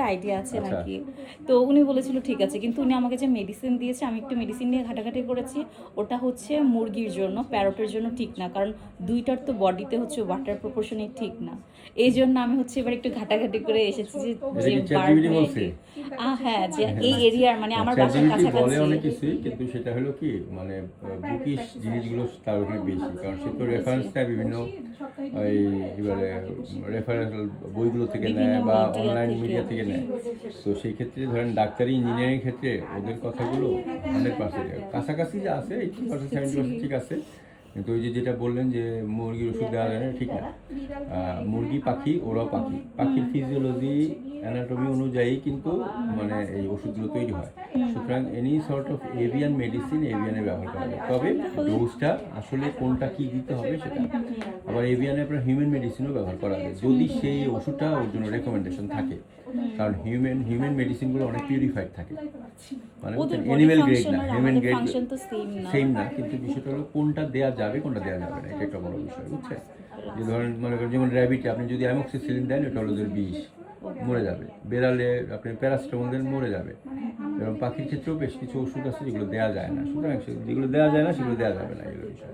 Idea আছে আচ্ছা। নাকি? তো উনি বলেছিল ঠিক আছে। কিন্তু উনি আমাকে যে মেডিসিন দিয়েছে আমি একটু মেডিসিন নিয়ে ঘাটাঘাটি করেছি। ওটা হচ্ছে মুরগির জন্য প্যারটের জন্য ঠিক না। কারণ দুইটার তো বডিতে হচ্ছে ওয়াটার প্রপোর্শনই ঠিক না। এই জন্য আমি হচ্ছে এবার একটু ঘাটাঘাটি করে এসেছি যে হ্যাঁ যে এই এরিয়ার মানে আমার বাসার বলে কাছাকাছি অনেক কিছুই কিন্তু সেটা হলো কি মানে বুকিশ জিনিসগুলো তার ওখানে বেশি কারণ সে তো রেফারেন্স নেয় বিভিন্ন ওই কি বলে রেফারেন্স বইগুলো থেকে নেয় বা অনলাইন মিডিয়া থেকে নেয়। তো সেই ক্ষেত্রে ধরেন ডাক্তারি ইঞ্জিনিয়ারিং ক্ষেত্রে ওদের কথাগুলো হান্ড্রেড পার্সেন্ট কাছাকাছি যা আছে এইটি পার্সেন্ট সেভেন্টি পার্সেন্ট ঠিক আছে। কিন্তু ওই যে যেটা বললেন যে মুরগির ওষুধ দেওয়া যায় না, ঠিক না? মুরগি, পাখি, ওরাও পাখি। পাখির ফিজিওলজি অ্যানাটমি অনুযায়ী কিন্তু মানে এই ওষুধগুলো তৈরি হয়। সুতরাং any sort of avian medicine এভিয়ানে ব্যবহার করা যায়। তবে ডোজটা আসলে কোনটা কি দিতে হবে সেটা। আবার এভিয়ানে আপনার হিউম্যান মেডিসিনও ব্যবহার করা যায়। যদি সেই ওষুধটা ওর জন্য রেকমেন্ডেশন থাকে কারণ হিউম্যান হিউম্যান মেডিসিনগুলো অনেক পিউরিফাইড থাকে। মানে এনিম্যাল গ্রেড না হিউম্যান গ্রেড ফাংশন তো সেম না। কিন্তু বিষয়টা হলো কোনটা দেওয়া যাবে কোনটা দেওয়া যাবে না এটা একটা বড় বিষয় বুঝছেন? যে ধরেন মনে করেন যেমন র্যাবিটে আপনি যদি অ্যামক্সিসিলিন দেন এটা হলো বিষ মরে যাবে। বেড়ালে আপনি প্যারাসিটামল দেন মরে যাবে। এবং পাখির ক্ষেত্রেও বেশ কিছু ওষুধ আছে যেগুলো দেওয়া যায় না। সুতরাং যেগুলো দেওয়া যায় না সেগুলো দেওয়া যাবে না এগুলো বিষয়।